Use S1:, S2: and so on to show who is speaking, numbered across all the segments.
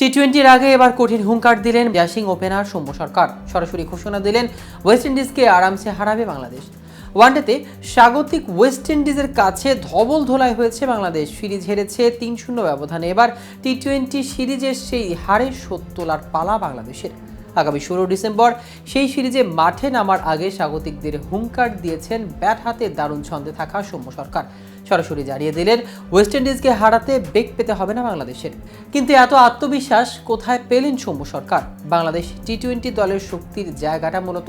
S1: টি টোয়েন্টির আগে এবার কঠিন হুঙ্কার দিলেন ব্যাসিং ওপেনার সৌম্য সরকার। সরাসরি ঘোষণা দিলেন ওয়েস্ট ইন্ডিজকে আরামসে হারাবে বাংলাদেশ। ওয়ানডেতে স্বাগতিক ওয়েস্ট ইন্ডিজের কাছে ধবল ধোলাই হয়েছে বাংলাদেশ। সিরিজ হেরেছে তিন শূন্য ব্যবধানে। এবার টি টোয়েন্টি সিরিজের সেই হারে শোধ তোলার পালা বাংলাদেশের। আগামী ষোলো ডিসেম্বর। সেই সিরিজে মাঠে নামার আগে স্বাগতিকদের হুঙ্কার দিয়েছেন ব্যাট হাতে দারুণ ছন্দে থাকা সৌম্য সরকার। সরাসরি জানিয়ে দিলেন, ওয়েস্ট ইন্ডিজকে হারাতে বেগ পেতে হবে না বাংলাদেশের। কিন্তু এত আত্মবিশ্বাস কোথায় পেলেন সৌম্য সরকার? বাংলাদেশ টি টোয়েন্টি দলের শক্তির জায়গাটা মূলত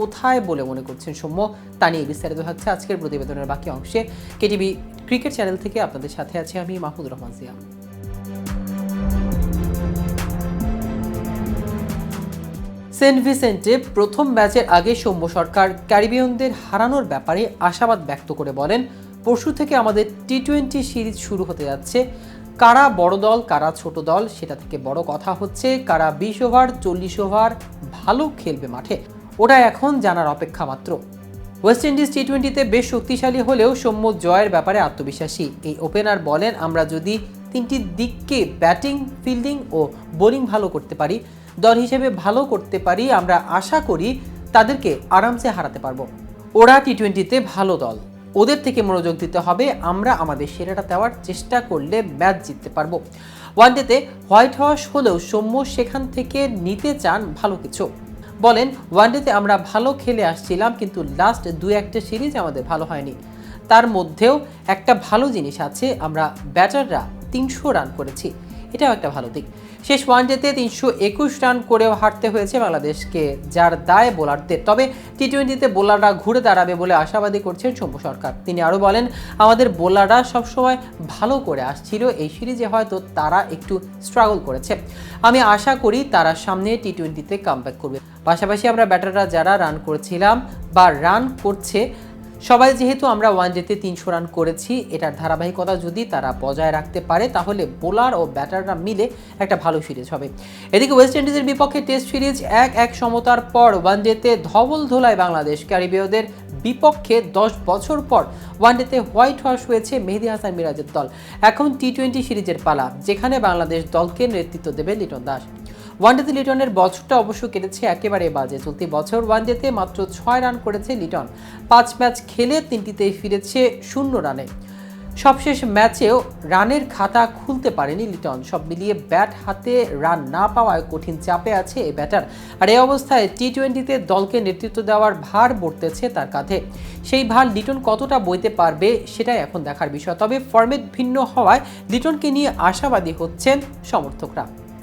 S1: কোথায় বলে মনে করছেন সৌম্য? তা নিয়ে বিস্তারিত হচ্ছে আজকের প্রতিবেদনের বাকি অংশে। কেটিভি ক্রিকেট চ্যানেল থেকে আপনাদের সাথে আছি আমি মাহমুদ রহমান জিয়া। সেন্ট ভিসেন্টে প্রথম ম্যাচের আগে সৌম্য সরকার ক্যারিবিয়ানদের হারানোর ব্যাপারে আশাবাদ ব্যক্ত করে বলেন, পরশু থেকে আমাদের টি টোয়েন্টি সিরিজ শুরু হতে যাচ্ছে। কারা বড় দল, কারা ছোট দল, সেটা থেকে বড় কথা হচ্ছে কারা বিশ ওভার, চল্লিশ ওভার ভালো খেলবে মাঠে। ওটা এখন জানার অপেক্ষা মাত্র। ওয়েস্ট ইন্ডিজ টি টোয়েন্টিতে বেশ শক্তিশালী হলেও সৌম্য জয়ের ব্যাপারে আত্মবিশ্বাসী। এই ওপেনার বলেন, আমরা যদি তিনটি দিককে ব্যাটিং, ফিল্ডিং ও বোলিং ভালো করতে পারি দল হিসেবে ভালো করতে পারি, আমরা আশা করি তাদেরকে আরামসে হারাতে পারব। ওরা টি টোয়েন্টিতে ভালো দল। ওদের থেকে মনোযোগ দিতে হবে, আমরা আমাদের সেরাটা দেওয়ার চেষ্টা করলে ম্যাচ জিততে পারব। ওয়ানডেতে হোয়াইট হাউস হলেও সৌম্য সেখান থেকে নিতে চান ভালো কিছু। বলেন, ওয়ানডেতে আমরা ভালো খেলে আসছিলাম, কিন্তু লাস্ট দু একটা সিরিজ আমাদের ভালো হয়নি। তার মধ্যেও একটা ভালো জিনিস আছে, আমরা ব্যাটাররা তিনশো রান করেছি। এটাও একটা ভালো দিক। শেষ ওয়ানডেতে তিনশো একুশ রান করেও হারতে হয়েছে বাংলাদেশকে, যার দায় বোলারদের। তবে টি টোয়েন্টিতে বোলাররা ঘুরে দাঁড়াবে বলে আশাবাদী করছেন শম্ভু সরকার। তিনি আরও বলেন, আমাদের বোলাররা সবসময় ভালো করে আসছিল, এই সিরিজে হয়তো তারা একটু স্ট্রাগল করেছে। আমি আশা করি তারা সামনে টি টোয়েন্টিতে কামব্যাক করবে। পাশাপাশি আমরা ব্যাটাররা যারা রান করেছিলাম বা রান করছে সবাই যেহেতু আমরা ওয়ান ডেতে তিনশো রান করেছি, এটার ধারাবাহিকতা যদি তারা বজায় রাখতে পারে, তাহলে বোলার ও ব্যাটাররা মিলে একটা ভালো সিরিজ হবে। এদিকে ওয়েস্ট ইন্ডিজের বিপক্ষে টেস্ট সিরিজ এক এক সমতার পর ওয়ান ডেতে ধবল ধোলায় বাংলাদেশ। ক্যারিবীয়দের বিপক্ষে দশ বছর পর ওয়ানডেতে হোয়াইট হর্স হয়েছে মেহেদি হাসান মিরাজের দল। এখন টি টোয়েন্টি সিরিজের পালা, যেখানে বাংলাদেশ দলকে নেতৃত্ব দেবে লিটন দাস। ওয়ানডেতে লিটনের বছরটা অবশ্য কেটেছে একেবারে বাজে। চলতি বছর ওয়ানডেতে মাত্র ছয় রান করেছে লিটন। পাঁচ ম্যাচ খেলে তিনটিতেই ফিরেছে শূন্য রানে। সবশেষ ম্যাচেও রানের খাতা খুলতে পারেনি লিটন। সব মিলিয়ে ব্যাট হাতে রান না পাওয়ায় কঠিন চাপে আছে এই ব্যাটার। আর এই অবস্থায় টি টোয়েন্টিতে দলকে নেতৃত্ব দেওয়ার ভার বর্তেছে তার কাঁধে। সেই ভার লিটন কতটা বইতে পারবে সেটাই এখন দেখার বিষয়। তবে ফরম্যাট ভিন্ন হওয়ায় লিটনকে নিয়ে আশাবাদী হচ্ছেন সমর্থকরা।